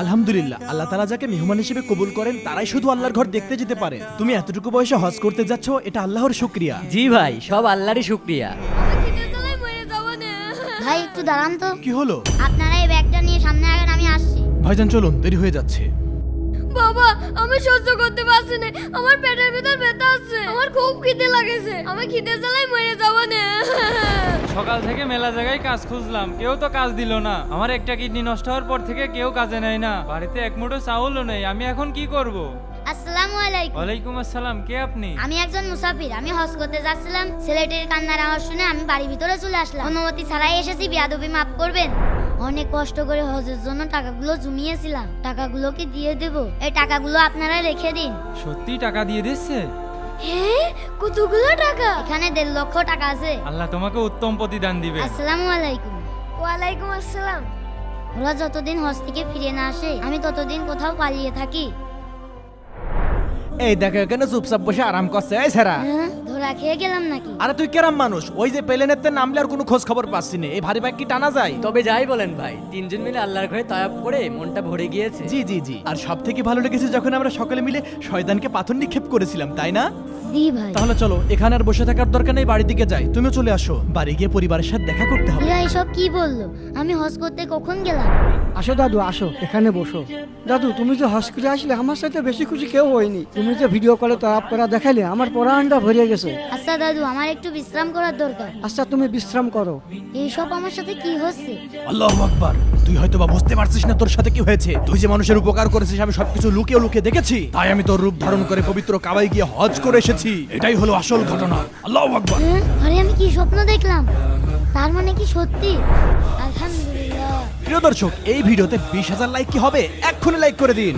আলহামদুলিল্লাহ আল্লাহ তালা যাকে মেহমান হিসেবে কবুল করেন তারাই শুধু আল্লাহর ঘর দেখতে যেতে পারেন। তুমি এতটুকু বয়সে হজ করতে যাচ্ছ এটা আল্লাহর শুক্রিয়া। জি ভাই সব আল্লাহরই শুক্রিয়া। ভাই একটু দাঁড়ান তো। কি হলো? আপনারা এই ব্যাগটা নিয়ে সামনে আগান আমি আসছি। ভাইজান চলুন দেরি হয়ে যাচ্ছে। বাবা আমি সহ্য করতে পারছি না। আমার পেটের ভিতর ব্যথা আছে। আমার খুব খিদে লাগেছে। আমি খিদে জ্বালায় মরে যাব না। সকাল থেকে মেলা জায়গায় কাজ খুঁজলাম। কেউ তো কাজ দিল না। আমার একটা কিডনি নষ্ট হওয়ার পর থেকে কেউ কাজে নেয় না। বাড়িতে এক মুঠো চাউলও নেই। আমি এখন কি করব? আসসালামু আলাইকুম। ওয়ালাইকুম আসসালাম। কে আপনি? আমি একজন মুসাফির। আমি হজ করতে যাচ্ছিলাম। ছেলেটির কান্নার আওয়াজ শুনে আমি বাড়ির ভিতরে চলে আসলাম। অনুমতি ছাড়াই এসেছি। বিয়াদবি মাফ করবেন। অনেক কষ্ট করে হজের জন্য টাকাগুলো জমিয়েছিলাম। টাকাগুলোকে দিয়ে দেব। এই টাকাগুলো আপনারা রেখে দিন। সত্যি টাকা দিয়ে দিচ্ছে? হ্যাঁ কতগুলো টাকা? এখানে দেড় লক্ষ টাকা আছে। আল্লাহ তোমাকে উত্তম প্রতিদান দিবে। আসসালামু আলাইকুম। ওয়ালাইকুম আসসালাম। ওরা যতদিন হজ থেকে ফিরে না আসে আমি ততদিন কোথাও পালিয়ে থাকি। এই দেখো এখানে চুপচাপ বসে আরাম করছে? এই সেরা। হ্যাঁ ধরা খেয়ে গেলাম নাকি? আরে তুই কেরাম মানুষ? ওই যে প্লেনেতে নামলে আর কোনো খোঁজ খবর পাচ্ছি না। এই ভারী ব্যাগ কি টানা যায়? তবে যাই বলেন ভাই তিনজন মিলে আল্লাহর ঘরে তয়াব করে মনটা ভরে গিয়েছে। জি জি জি। আর সব থেকে ভালো লেগেছে যখন আমরা সকলে মিলে শয়তানকে পাথর নিক্ষেপ করেছিলাম তাই না? জি ভাই। তাহলে চলো এখানে আর বসে থাকার দরকার নেই বাড়ির দিকে যাই। তুমিও চলে আসো। বাড়ি গিয়ে পরিবারের সাথে দেখা করতে হবে। এরা এসব কি বলল? আমি হজ করতে কখন গেলাম? আসো দাদু আসো। এখানে বসো। দাদু তুমি যে হজ করে আসলে আমার সাথে বেশি খুশি কেউ হয়নি। তুমি যে ভিডিও কলে তরাপ করা দেখাইলে আমার পরানটা ভরে গেছে। আচ্ছা দাদু আমার একটু বিশ্রাম করার দরকার। আচ্ছা তুমি বিশ্রাম করো। এইসব আমার সাথে কি হচ্ছে? আল্লাহ আকবার। তুই হয়তো বা বুঝতে পারছিস না তোর সাথে কি হয়েছে। তুই যে মানুষের উপকার করেছিস আমি সবকিছু লুকিয়ে লুকিয়ে দেখেছি। তাই আমি তোর রূপ ধারণ করে পবিত্র কাবাই গিয়ে হজ করে এসেছি। এটাই হলো আসল ঘটনা। আল্লাহ আকবার। হ্যাঁ? আরে আমি কি স্বপ্ন দেখলাম? তার মানে কি সত্যি? আলহামদুলিল্লাহ। প্রিয় দর্শক এই ভিডিওতে বিশ হাজার লাইক কি হবে? এক্ষুনি লাইক করে দিন।